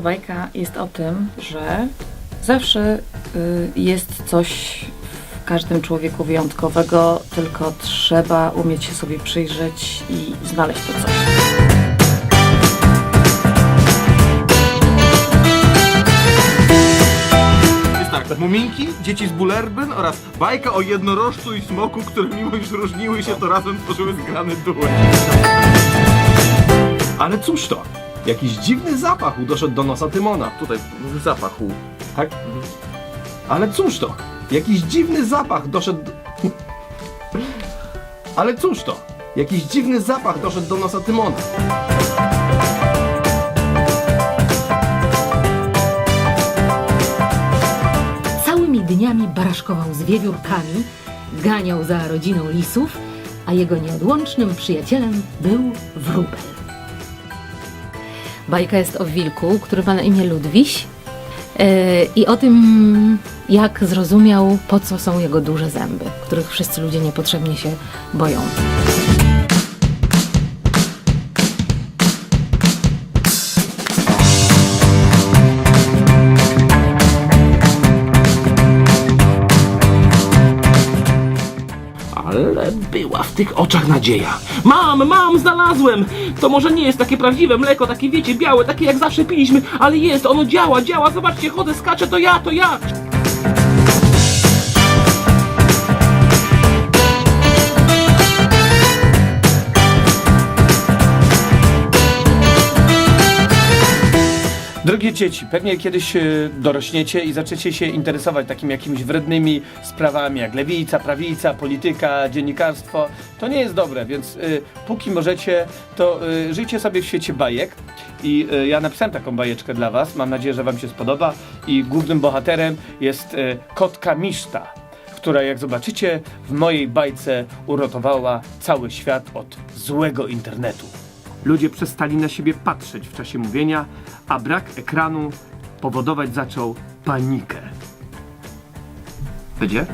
Dzisiejsza bajka jest o tym, że zawsze y, jest coś w każdym człowieku wyjątkowego, tylko trzeba umieć się sobie przyjrzeć i znaleźć to coś. Jest tak, Muminki, Dzieci z Bullerbyn oraz bajka o jednorożcu i smoku, które mimo iż różniły się, to razem tworzyły zgrany duet. Ale cóż to? Jakiś dziwny zapach doszedł do nosa Tymona. Tutaj zapach u. Tak? Ale cóż to? Jakiś dziwny zapach doszedł... do- Ale cóż to? Jakiś dziwny zapach doszedł do nosa Tymona. Całymi dniami baraszkował z wiewiórkami, ganiał za rodziną lisów, a jego nieodłącznym przyjacielem był wróbel. Bajka jest o wilku, który ma na imię Ludwiś yy, i o tym, jak zrozumiał, po co są jego duże zęby, których wszyscy ludzie niepotrzebnie się boją. Ale była w tych oczach nadzieja. Mam, mam, znalazłem! To może nie jest takie prawdziwe mleko, takie wiecie, białe, takie jak zawsze piliśmy, ale jest, ono działa, działa, zobaczcie, chodzę, skaczę, to ja, to ja! Drogie dzieci, pewnie kiedyś e, dorośniecie i zaczniecie się interesować takimi jakimiś wrednymi sprawami jak lewica, prawica, polityka, dziennikarstwo. To nie jest dobre, więc e, póki możecie, to e, żyjcie sobie w świecie bajek. I e, ja napisałem taką bajeczkę dla was. Mam nadzieję, że wam się spodoba. I głównym bohaterem jest e, kotka Miszta, która jak zobaczycie w mojej bajce uratowała cały świat od złego internetu. Ludzie przestali na siebie patrzeć w czasie mówienia, a brak ekranu powodować zaczął panikę. Będzie?